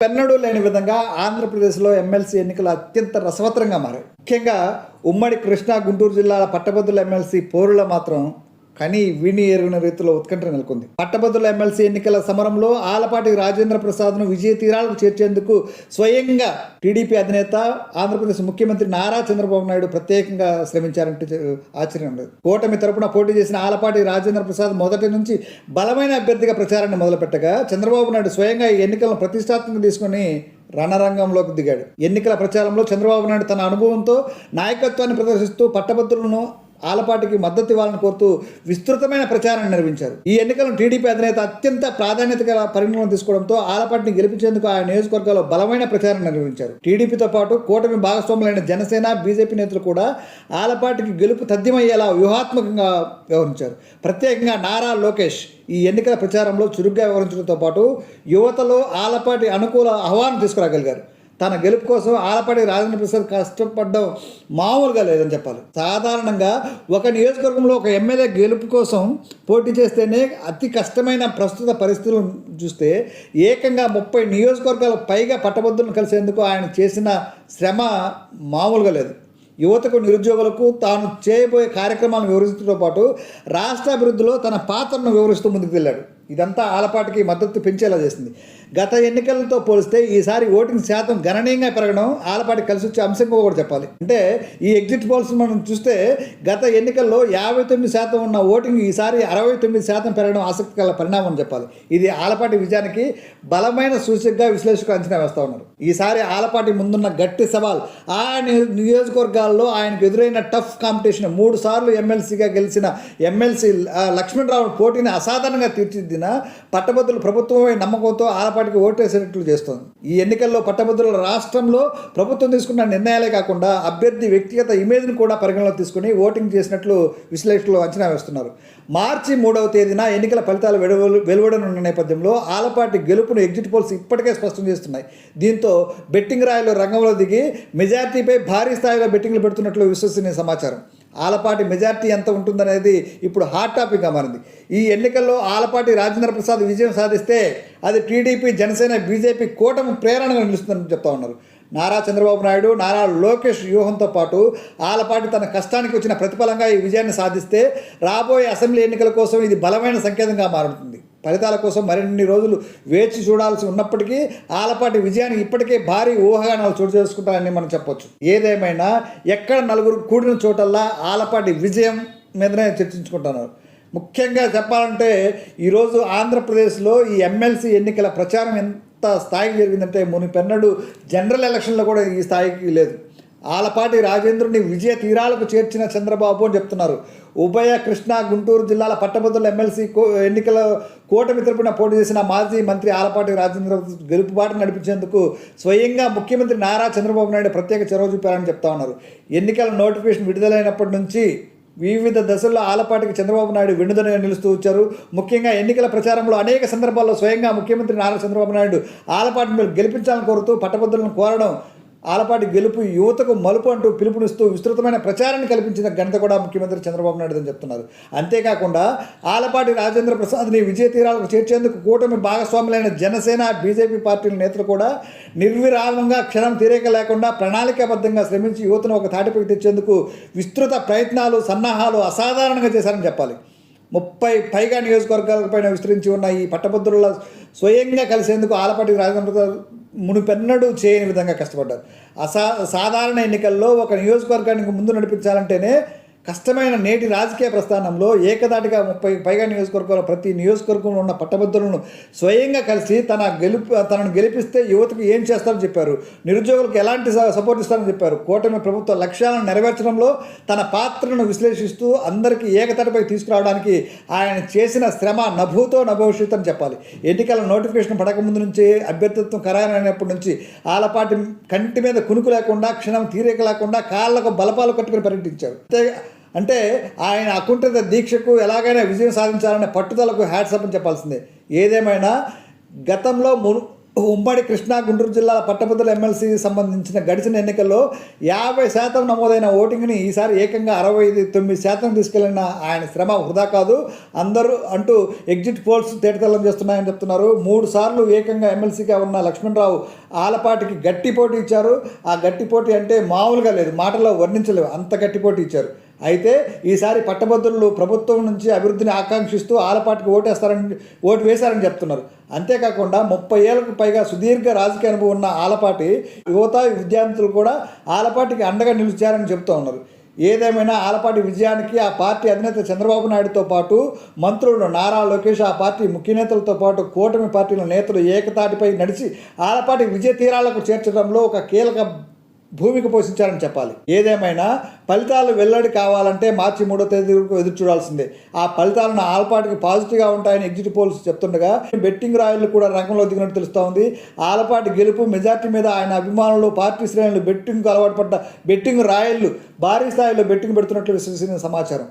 పెన్నడూ లేని విధంగా ఆంధ్రప్రదేశ్లో ఎమ్మెల్సీ ఎన్నికలు అత్యంత రసవత్తరంగా మారాయి. ముఖ్యంగా ఉమ్మడి కృష్ణా గుంటూరు జిల్లాల పట్టభద్రుల ఎమ్మెల్సీ పోరులో మాత్రం కానీ విని ఎరుగిన రీతిలో ఉత్కంఠ నెలకొంది. పట్టభద్రుల ఎమ్మెల్సీ ఎన్నికల సమరంలో ఆలపాటి రాజేంద్ర ప్రసాద్ను విజయ తీరాలకు చేర్చేందుకు స్వయంగా టీడీపీ అధినేత ఆంధ్రప్రదేశ్ ముఖ్యమంత్రి నారా చంద్రబాబు నాయుడు ప్రత్యేకంగా శ్రమించారంటే ఆశ్చర్యం లేదు. కూటమి తరపున పోటీ చేసిన ఆలపాటి రాజేంద్ర ప్రసాద్ మొదటి నుంచి బలమైన అభ్యర్థిగా ప్రచారాన్ని మొదలుపెట్టగా చంద్రబాబు నాయుడు స్వయంగా ఈ ఎన్నికలను ప్రతిష్టాత్మకంగా తీసుకొని రణరంగంలోకి దిగాడు. ఎన్నికల ప్రచారంలో చంద్రబాబు నాయుడు తన అనుభవంతో నాయకత్వాన్ని ప్రదర్శిస్తూ పట్టభద్రులను ఆలపాటికి మద్దతు ఇవ్వాలని కోరుతూ విస్తృతమైన ప్రచారాన్ని నిర్వహించారు. ఈ ఎన్నికలను టీడీపీ అధినేత అత్యంత ప్రాధాన్యత గల పరిగణన తీసుకోవడంతో ఆలపాటిని గెలిపించేందుకు ఆయన నియోజకవర్గాల్లో బలమైన ప్రచారం నిర్వహించారు. టీడీపీతో పాటు కూటమి భాగస్వాములైన జనసేన బీజేపీ నేతలు కూడా ఆలపాటికి గెలుపు తథ్యమయ్యేలా వ్యూహాత్మకంగా వ్యవహరించారు. ప్రత్యేకంగా నారా లోకేష్ ఈ ఎన్నికల ప్రచారంలో చురుగ్గా వ్యవహరించడంతో పాటు యువతలో ఆలపాటి అనుకూల ఆహ్వానం తీసుకురాగలిగారు. తన గెలుపు కోసం ఆలపాటి రాజేంద్ర ప్రసాద్ కష్టపడడం మామూలుగా లేదని చెప్పాలి. సాధారణంగా ఒక నియోజకవర్గంలో ఒక ఎమ్మెల్యే గెలుపు కోసం పోటీ చేస్తేనే అతి కష్టమైన ప్రస్తుత పరిస్థితులను చూస్తే ఏకంగా ముప్పై నియోజకవర్గాల పైగా పట్టభద్రులను కలిసేందుకు ఆయన చేసిన శ్రమ మామూలుగా లేదు. యువతకు నిరుద్యోగులకు తాను చేయబోయే కార్యక్రమాలను వివరించడంతో పాటు రాష్ట్ర అభివృద్ధిలో తన పాత్రను వివరిస్తూ ముందుకు వెళ్ళాడు. ఇదంతా ఆలపాటికి మద్దతు పెంచేలా చేసింది. గత ఎన్నికలతో పోలిస్తే ఈసారి ఓటింగ్ శాతం గణనీయంగా పెరగడం ఆలపాటికి కలిసి వచ్చే అంశంగా కూడా చెప్పాలి. అంటే ఈ ఎగ్జిట్ పోల్స్ మనం చూస్తే గత ఎన్నికల్లో యాభై తొమ్మిది శాతం ఉన్న ఓటింగ్ ఈసారి అరవై తొమ్మిది శాతం పెరగడం ఆసక్తికర పరిణామం అని చెప్పాలి. ఇది ఆలపాటి విజయానికి బలమైన సూచికగా విశ్లేషకులు అంచనా వేస్తూ ఉన్నారు. ఈసారి ఆలపాటి ముందున్న గట్టి సవాల్ ఆ నియోజకవర్గాల్లో ఆయనకు ఎదురైన టఫ్ కాంపిటీషన్ మూడు సార్లు ఎమ్మెల్సీగా గెలిచిన ఎమ్మెల్సీ లక్ష్మణరావు పోటీని అసాధారణంగా తీర్చిదిద్దిన పట్టభద్రులు ప్రభుత్వమే నమ్మకంతో ఆలపాటికి ఓటేసేటట్లు చేస్తోంది. ఈ ఎన్నికల్లో పట్టభద్రుల రాష్ట్రంలో ప్రభుత్వం తీసుకున్న నిర్ణయాలే కాకుండా అభ్యర్థి వ్యక్తిగత ఇమేజ్ను కూడా పరిగణలోకి తీసుకుని ఓటింగ్ చేసినట్లు విశ్లేషకులు అంచనా వేస్తున్నారు. మార్చి మూడవ తేదీన ఎన్నికల ఫలితాలు వెలువడనున్న నేపథ్యంలో ఆలపాటి గెలుపును ఎగ్జిట్ పోల్స్ ఇప్పటికే స్పష్టం చేస్తున్నాయి. దీంతో బెట్టింగ్ రాయలు రంగంలో దిగి మెజార్టీపై భారీ స్థాయిలో బెట్టింగ్లు పెడుతున్నట్లు విశ్వసనీయ సమాచారం. ఆలపాటి మెజార్టీ ఎంత ఉంటుందనేది ఇప్పుడు హాట్ టాపిక్గా మారింది. ఈ ఎన్నికల్లో ఆలపాటి రాజేంద్ర ప్రసాద్ విజయం సాధిస్తే అది టీడీపీ జనసేన బీజేపీ కూటమి ప్రేరణగా నిలుస్తుందని చెప్తా ఉన్నారు. నారా చంద్రబాబు నాయుడు నారా లోకేష్ వ్యూహంతో పాటు ఆలపాటి తన కష్టానికి వచ్చిన ప్రతిఫలంగా ఈ విజయాన్ని సాధిస్తే రాబోయే అసెంబ్లీ ఎన్నికల కోసం ఇది బలమైన సంకేతంగా మారుతుంది. ఫలితాల కోసం మరిన్ని రోజులు వేచి చూడాల్సి ఉన్నప్పటికీ ఆలపాటి విజయానికి ఇప్పటికే భారీ ఊహాగానాలు చోటు చేసుకుంటారని మనం చెప్పొచ్చు. ఏదేమైనా ఎక్కడ నలుగురు కూడిన చోటల్లా ఆలపాటి విజయం మీదనే చర్చించుకుంటున్నారు. ముఖ్యంగా చెప్పాలంటే ఈరోజు ఆంధ్రప్రదేశ్లో ఈ ఎమ్మెల్సీ ఎన్నికల ప్రచారం ఎంత స్థాయికి జరిగిందంటే మునిపెన్నడు జనరల్ ఎలక్షన్లో కూడా ఈ స్థాయికి లేదు. ఆలపాటి రాజేంద్రుని విజయ తీరాలకు చేర్చిన చంద్రబాబు అని చెప్తున్నారు. ఉభయ కృష్ణా గుంటూరు జిల్లాల పట్టభద్రుల ఎమ్మెల్సీ కో- ఎన్నికల కూటమి తరపున పోటీ చేసిన మాజీ మంత్రి ఆలపాటి రాజేంద్ర గెలుపుబాటు నడిపించేందుకు స్వయంగా ముఖ్యమంత్రి నారా చంద్రబాబు నాయుడు ప్రత్యేక చొరవ చూపారని చెప్తా ఉన్నారు. ఎన్నికల నోటిఫికేషన్ విడుదలైనప్పటి నుంచి వివిధ దశల్లో ఆలపాటికి చంద్రబాబు నాయుడు వెన్నుదనగా నిలుస్తూ వచ్చారు. ముఖ్యంగా ఎన్నికల ప్రచారంలో అనేక సందర్భాల్లో స్వయంగా ముఖ్యమంత్రి నారా చంద్రబాబు నాయుడు ఆలపాటిని మీరు గెలిపించాలని కోరుతూ పట్టభద్రులను కోరడం ఆలపాటి గెలుపు యువతకు మలుపు అంటూ పిలుపునిస్తూ విస్తృతమైన ప్రచారాన్ని కల్పించిన ఘనత కూడా ముఖ్యమంత్రి చంద్రబాబు నాయుడు అని చెప్తున్నారు. అంతేకాకుండా ఆలపాటి రాజేంద్ర ప్రసాద్ని విజయ తీరాలకు చేర్చేందుకు కూటమి భాగస్వాములైన జనసేన బీజేపీ పార్టీల నేతలు కూడా నిర్విరామంగా క్షణం తీరేక లేకుండా ప్రణాళికాబద్ధంగా శ్రమించి యువతను ఒక తాటిపైకి తెచ్చేందుకు విస్తృత ప్రయత్నాలు సన్నాహాలు అసాధారణంగా చేశారని చెప్పాలి. ముప్పై పైగా నియోజకవర్గాలపైన విస్తరించి ఉన్న ఈ పట్టభద్రుల స్వయంగా కలిసేందుకు ఆలపాటి రాజేంద్ర ప్రసాద్ మునుపెన్నడూ చేయని విధంగా కష్టపడ్డారు. అసా సాధారణ ఎన్నికల్లో ఒక నియోజకవర్గానికి ముందు నడిపించాలంటేనే కష్టమైన నేటి రాజకీయ ప్రస్థానంలో ఏకదాటిగా ముప్పై పైగా నియోజకవర్గాల ప్రతి నియోజకవర్గంలో ఉన్న పట్టభద్రులను స్వయంగా కలిసి తన గెలుపు తనను గెలిపిస్తే యువతకు ఏం చేస్తారని చెప్పారు. నిరుద్యోగులకు ఎలాంటి స- సపోర్ట్ ఇస్తారని చెప్పారు. కూటమి ప్రభుత్వ లక్ష్యాలను నెరవేర్చడంలో తన పాత్రను విశ్లేషిస్తూ అందరికీ ఏకతాటిపై తీసుకురావడానికి ఆయన చేసిన శ్రమ నభూతో నభవిష్యత్ అని చెప్పాలి. ఎన్నికల నోటిఫికేషన్ పడకముందు నుంచి అభ్యర్థిత్వం ఖరారైనప్పటి నుంచి ఆలపాటి కంటి మీద కునుకు లేకుండా క్షణం తీరిక లేకుండా కాళ్ళకు బలపాలు కట్టుకుని పర్యటించారు. అంటే ఆయన అకుంఠిత దీక్షకు ఎలాగైనా విజయం సాధించాలనే పట్టుదలకు హ్యాట్సప్ అని చెప్పాల్సిందే. ఏదేమైనా గతంలో మును ఉమ్మడి కృష్ణా గుంటూరు జిల్లాల పట్టభద్రుల ఎమ్మెల్సీ సంబంధించిన గడిచిన ఎన్నికల్లో యాభై శాతం నమోదైన ఓటింగ్ని ఈసారి ఏకంగా అరవై ఐదు తొమ్మిది శాతం తీసుకెళ్ళిన ఆయన శ్రమ వృధా కాదు. అందరూ అంటూ ఎగ్జిట్ పోల్స్ తేటతెల్లం చేస్తున్నాయని చెప్తున్నారు. మూడు సార్లు ఏకంగా ఎమ్మెల్సీగా ఉన్న లక్ష్మణరావు ఆలపాటికి గట్టి పోటీ ఇచ్చారు. ఆ గట్టి పోటీ అంటే మామూలుగా లేదు. మాటల్లో వర్ణించలేవు. అంత గట్టి పోటీ ఇచ్చారు. అయితే ఈసారి పట్టభద్రులు ప్రభుత్వం నుంచి అభివృద్ధిని ఆకాంక్షిస్తూ ఆలపాటికి ఓటేస్తారని ఓటు వేశారని చెప్తున్నారు. అంతేకాకుండా ముప్పై ఏళ్ళకు పైగా సుదీర్ఘ రాజకీయ అనుభవం ఉన్న ఆలపాటి యువత విద్యార్థులు కూడా ఆలపాటికి అండగా నిలిచారని చెప్తూ ఉన్నారు. ఏదేమైనా ఆలపాటి విజయానికి ఆ పార్టీ అధినేత చంద్రబాబు నాయుడుతో పాటు మంత్రులు నారా లోకేష్ ఆ పార్టీ ముఖ్య నేతలతో పాటు కూటమి పార్టీల నేతలు ఏకతాటిపై నడిచి ఆలపాటి విజయ తీరాలకు చేర్చడంలో ఒక కీలక భూమికి పోషించారని చెప్పాలి. ఏదేమైనా ఫలితాలు వెల్లడి కావాలంటే మార్చి మూడో తేదీ వరకు ఎదురు చూడాల్సిందే. ఆ ఫలితాలను ఆలపాటికి పాజిటివ్గా ఉంటాయని ఎగ్జిట్ పోల్స్ చెప్తుండగా బెట్టింగ్ రాయలు కూడా రంగంలో దిగినట్టు తెలుస్తూ ఉంది ఆలపాటి గెలుపు మెజార్టీ మీద ఆయన అభిమానులు పార్టీ శ్రేణులు బెట్టింగ్కు అలవాటు పడ్డ బెట్టింగ్ రాయళ్ళు భారీ స్థాయిలో బెట్టింగ్ పెడుతున్నట్లు విశ్వసనీయ సమాచారం.